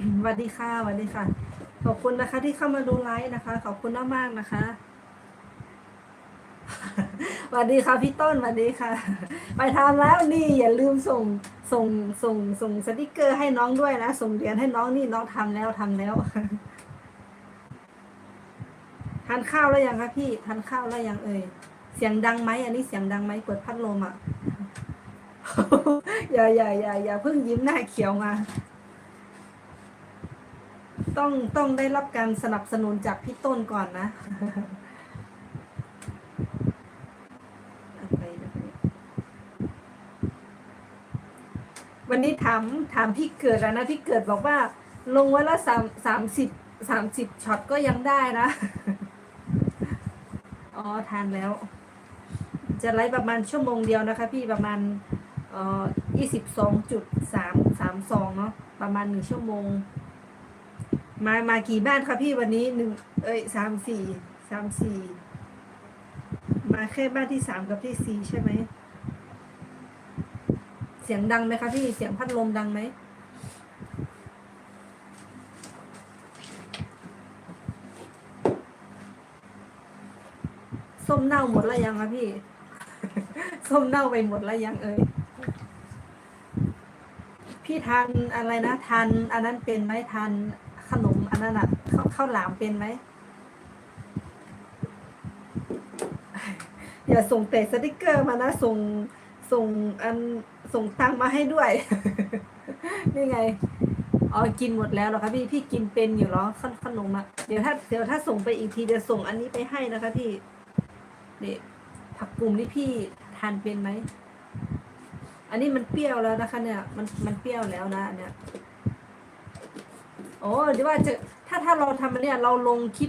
สวัสดีค่ะสวัสดีค่ะ ขอบคุณนะคะ ที่เข้ามาดูไลฟ์นะคะ ขอบคุณมากๆนะคะสวัสดีค่ะพี่ต้นสวัสดีค่ะ ไปทำแล้วนี่อย่าลืมส่งส่งส่งส่งสติกเกอร์ให้น้องด้วยนะ ส่งเหรียญให้น้องนี่น้องทำแล้วทำแล้วทานข้าวแล้วยังคะพี่ทานข้าวแล้วยังเอ่ยเสียงดังไหมอันนี้เสียงดังไหมเปิดพัดลมอะอย่าอย่าอย่าอย่าเพิ่งยิ้มหน้าเขียวมา ต้องต้องได้รับการสนับสนุนจากพี่ต้นก่อนนะวันนี้ถามถามพี่เกิดแล้วนะพี่เกิดบอกว่า ลงวันละสามสามสิบสามสิบช็อตก็ยังได้นะ อ๋อ ทานแล้ว จะไลฟ์ประมาณชั่วโมงเดียวนะคะ พี่ประมาณเอ่อยี่สิบสองจุดสามสามสองเนาะประมาณหนึ่งชั่วโมง มามากี่บ้านคะพี่วันนี้หนึ่งเอ้ยสามสี่สามสี่มาแค่บ้านที่สามกับที่สี่ใช่ไหม เสียงดังไหมคะพี่เสียงพัดลมดังไหมส้มเน่าหมดแล้วยังคะพี่ ส้มเน่าไปหมดแล้วยังเอ่ยพี่ทานอะไรนะทานอันนั้นเป็นไหมทาน ขนมอันนั้นอะข้าวข้าวหลามเป็นไหมอย่าส่งแต่สติกเกอร์มานะส่งส่งอันส่งตังมาให้ด้วย นี่ไงอ๋อกินหมดแล้วเหรอคะพี่พี่กินเป็นอยู่หรอขนขนมอะเดี๋ยวถ้าเดี๋ยวถ้าส่งไปอีกทีเดี๋ยวส่งอันนี้ไปให้นะคะพี่นี่ผักกลุ่มนี่พี่ทานเป็นไหมอันนี้มันเปรี้ยวแล้วนะคะ เนี่ย มันมันเปรี้ยวแล้วนะอันเนี่ย โอ้เดี๋ยวว่าจะถ้าถ้าเราทำอันเนี่ยเราลงคลิป